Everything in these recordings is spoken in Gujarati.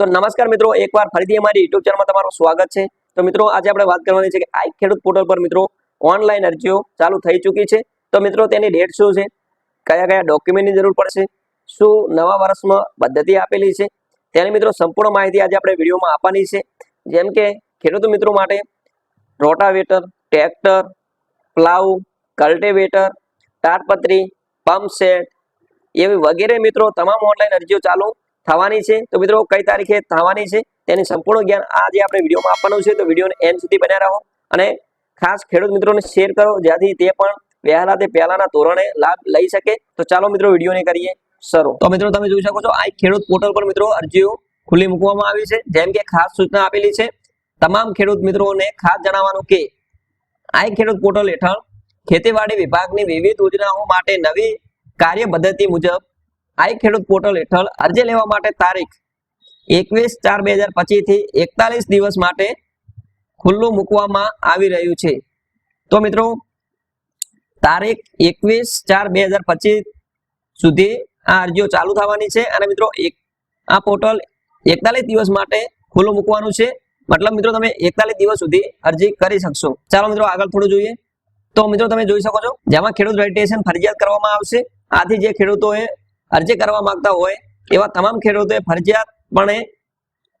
તો નમસ્કાર મિત્રો, એકવાર ફરીથી અમારી યુટ્યુબ ચેનલમાં તમારું સ્વાગત છે. તો મિત્રો, આજે આપણે વાત કરવાની છે કે આઈ ખેડૂત પોર્ટલ પર મિત્રો ઓનલાઈન અરજીઓ ચાલુ થઈ ચૂકી છે. તો મિત્રો, તેની ડેટ શું છે? કયા કયા ડોક્યુમેન્ટની જરૂર પડશે? શું નવા વર્ષમાં પદ્ધતિ આપેલી છે? તેની મિત્રો સંપૂર્ણ માહિતી આજે આપણે વિડીયોમાં આપવાની છે. જેમ કે ખેડૂત મિત્રો માટે રોટાવેટર, ટ્રેક્ટર, પ્લાવ, કલ્ટિવેટર, તાડપત્રી, પંપ સેટ એવી વગેરે મિત્રો તમામ ઓનલાઈન અરજીઓ ચાલુ થવાની છે. તો મિત્રો, કઈ તારીખે થવાની છે તેની સંપૂર્ણ જ્ઞાન આજે આપણે વિડીયોમાં આપવાનું છે. તો વિડીયોને એન્ડ સુધી બન્યા રહો અને ખાસ ખેડૂત મિત્રોને શેર કરો જ્યાંથી તે પણ વહેલા તે પહેલાના ધોરણે લાભ લઈ શકે. તો ચાલો મિત્રો, વિડીયોને કરીએ શરૂ. તો મિત્રો, તમે જોઈ શકો છો, આ ખેડૂત પોર્ટલ પર મિત્રો અરજીઓ ખુલ્લી મૂકવામાં આવી છે. જેમ કે ખાસ સૂચના આપેલી છે. તમામ ખેડૂત મિત્રોને ખાસ જણાવવાનું કે, આ ખેડૂત પોર્ટલ હેઠળ ખેતીવાડી વિભાગની વિવિધ યોજનાઓ માટે નવી કાર્ય પદ્ધતિ મુજબ આ ખેડૂત પોર્ટલ હેઠળ અરજી લેવા માટે તારીખ એકવીસ ચાર બે હજાર પચીસથી એકતાલીસ દિવસ માટે ખુલ્લું મૂકવામાં આવી રહ્યું છે. તો મિત્રો, તારીખ એકવીસ ચાર બે હજાર પચીસ સુધી આ અરજીઓ ચાલુ થવાની છે અને મિત્રો, એક આ પોર્ટલ એકતાલીસ દિવસ માટે ખુલ્લું મૂકવાનું છે. મતલબ મિત્રો, તમે એકતાલીસ દિવસ સુધી અરજી કરી શકશો. ચાલો મિત્રો, આગળ થોડું જોઈએ. તો મિત્રો, તમે જોઈ શકો છો, જેમાં ખેડૂત રજીસ્ટ્રેશન ફરજિયાત કરવામાં આવશે. આથી જે ખેડૂતોએ અરજી કરવા માંગતા હોય એવા તમામ ખેડૂતોએ ફરજિયાતપણે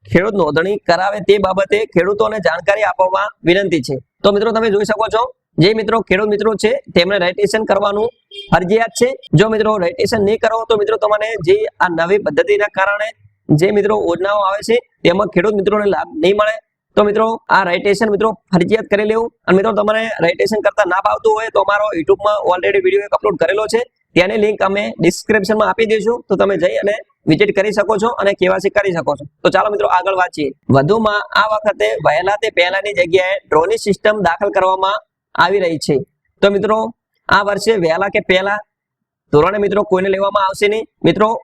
ખેડૂત નોંધણી કરાવે તે બાબતે ખેડૂતોને જાણકારી આપવામાં વિનંતી છે. તો મિત્રો તમે જોઈ શકો છો, જે મિત્રો ખેડૂત મિત્રો છે તેમણે રજીસ્ટ્રેશન કરવાનું ફરજિયાત છે. જો મિત્રો રજીસ્ટ્રેશન નહીં કરો તો મિત્રો તમને જે આ નવી પદ્ધતિના કારણે જે મિત્રો યોજનાઓ આવે છે તેમાં ખેડૂત મિત્રોને લાભ નહીં મળે, તો મિત્રો આ રજીસ્ટ્રેશન મિત્રો ફરજિયાત કરી લેવું. અને મિત્રો તમારે રજીસ્ટ્રેશન કરતા ના ભાવતું હોય તો અમારો યુટ્યુબમાં ઓલરેડી વીડિયો એક અપલોડ કરેલો છે. તેની લિંક અમે ડિસ્ક્રિપ્શનમાં આપી દઈશું. તો તમે જઈ અને વિઝિટ કરી શકો છો અને કેવાસી કરી શકો છો. તો ચાલો મિત્રો આગળ વાંચીએ. વધુમાં આ વખતે વહેલા તે પહેલાની જગ્યાએ ડ્રોની સિસ્ટમ દાખલ કરવામાં આવી રહી છે. તો મિત્રો, આ વર્ષે વહેલા કે પહેલા? ધોરણે મિત્રો કોઈને લેવામાં આવશે નહીં. મિત્રો,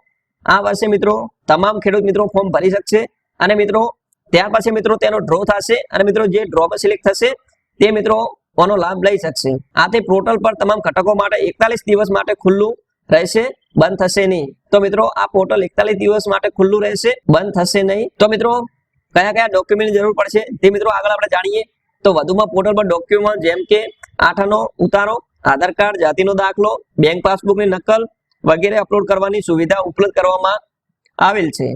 આ વર્ષે મિત્રો તમામ ખેડૂત મિત્રો ફોર્મ ભરી શકશે. અને મિત્રો, ત્યાર પછી મિત્રો તેનો ડ્રો થશે. અને મિત્રો જે ડ્રોમાં સિલેક્ટ થશે, તે મિત્રો આનો લાભ લઈ શકશે? આથી પોર્ટલ પર તમામ ઘટકો માટે એકતાલીસ દિવસ માટે ખુલ્લું રહેશે, બંધ થશે નહીં. તો મિત્રો, આ પોર્ટલ એકતાલીસ દિવસ માટે ખુલ્લું રહેશે, બંધ થશે નહીં. તો મિત્રો, કયા કયા ડોક્યુમેન્ટની જરૂર પડશે તે મિત્રો આગળ આપણે જાણીએ. તો વધુમાં પોર્ટલ પર ડોક્યુમેન્ટ જેમ કે આઠનો ઉતારો, આધાર કાર્ડ, જાતિનો દાખલો બેંક પાસબુકની નકલ વગેરે અપલોડ કરવાની સુવિધા ઉપલબ્ધ કરવામાં આવેલ છે.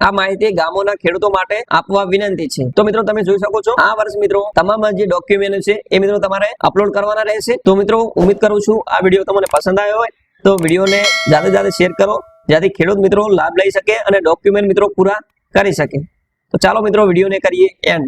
આ માહિતી ગામોના ખેડૂતો માટે આપવા વિનંતી છે. તો મિત્રો, તમે જોઈ શકો છો, આ વર્ષ મિત્રો, તમામ જે ડોક્યુમેન્ટ છે, એ મિત્રો તમારે અપલોડ કરવાના રહેશે. તો મિત્રો ઉમ્મીદ કરું છું, આ વીડિયો તમને પસંદ આવ્યો હોય, તો વિડીયોને જાતે જાતે શેર કરો, જેથી ખેડૂત મિત્રો લાભ લઈ શકે અને ડોક્યુમેન્ટ મિત્રો પૂરા કરી શકે. તો ચાલો મિત્રો વિડીયોને કરીએ એન્ડ